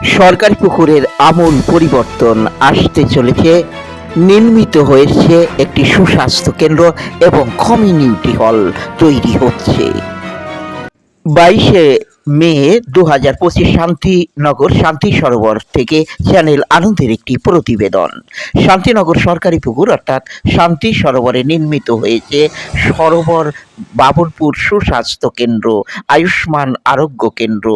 সরকারি পুকুরের আমূল পরিবর্তন আসতে চলেছে। নির্মিত হয়েছে একটি সুস্বাস্থ্য কেন্দ্র এবং কমিউনিটি হল তৈরি হচ্ছে। বাইশে মে দু হাজার পঁচিশ শান্তিনগর শান্তি সরোবর থেকে চ্যানেল আনন্দের একটি প্রতিবেদন। শান্তিনগর সরকারি পুকুর অর্থাৎ শান্তি সরোবরে নির্মিত হয়েছে সরোবর বাবুলপুর সুস্বাস্থ্য কেন্দ্র, আয়ুষ্মান আরোগ্য কেন্দ্র।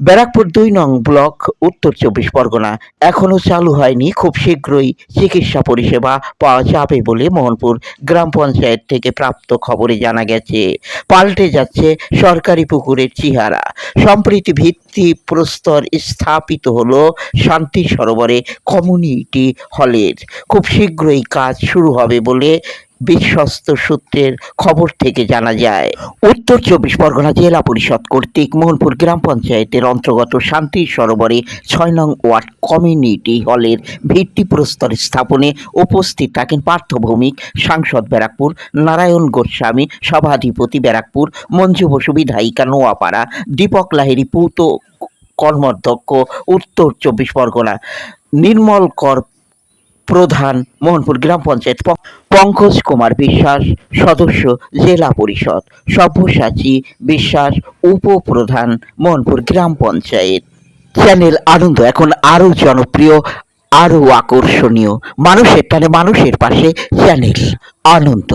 ব্যারাকপুর দুই নং ব্লক, উত্তর চব্বিশ পরগনা। এখনও চালু হয়নি, খুব শীঘ্রই চিকিৎসা পরিষেবা পাওয়া যাবে বলে মোহনপুর গ্রাম পঞ্চায়েত থেকে প্রাপ্ত খবরে জানা গেছে। পাল্টে যাচ্ছে সরকারি পুকুরের চেহারা। সম্প্রীতি ভিত্তি প্রস্তর স্থাপিত হলো শান্তি সরোবরে কমিউনিটি হলের। খুব শীঘ্রই কাজ শুরু হবে বলে বিশ্বস্ত সূত্রের খবর থেকে জানা যায়, উত্তর চব্বিশ পরগনা জেলা পরিষদ কর্তৃক মোহনপুর গ্রাম পঞ্চায়েতের অন্তর্গত শান্তি সরোবরে ছয় নং ওয়ার্ড কমিউনিটি হলের ভিত্তিপ্রস্তর স্থাপনে উপস্থিত থাকেন পার্থ ভৌমিক সাংসদ ব্যারাকপুর, নারায়ণ গোস্বামী, সভাধিপতি ব্যারাকপুর, মঞ্জু বসু, বিধায়িকা নোয়াপাড়া, দীপক লাহিড়ী, পূত কর্মাধ্যক্ষ, উত্তর চব্বিশ পরগনা, নির্মল কর প্রধান মোহনপুর গ্রাম পঞ্চায়েত পঙ্কজ কুমার বিশ্বাস, সদস্য জেলা পরিষদ, সব্যসাচী বিশ্বাস, উপপ্রধান মোহনপুর গ্রাম পঞ্চায়েত। চ্যানেল আনন্দ এখন আরও জনপ্রিয়, আরও আকর্ষণীয়, মানুষের টানে মানুষের পাশে চ্যানেল আনন্দ।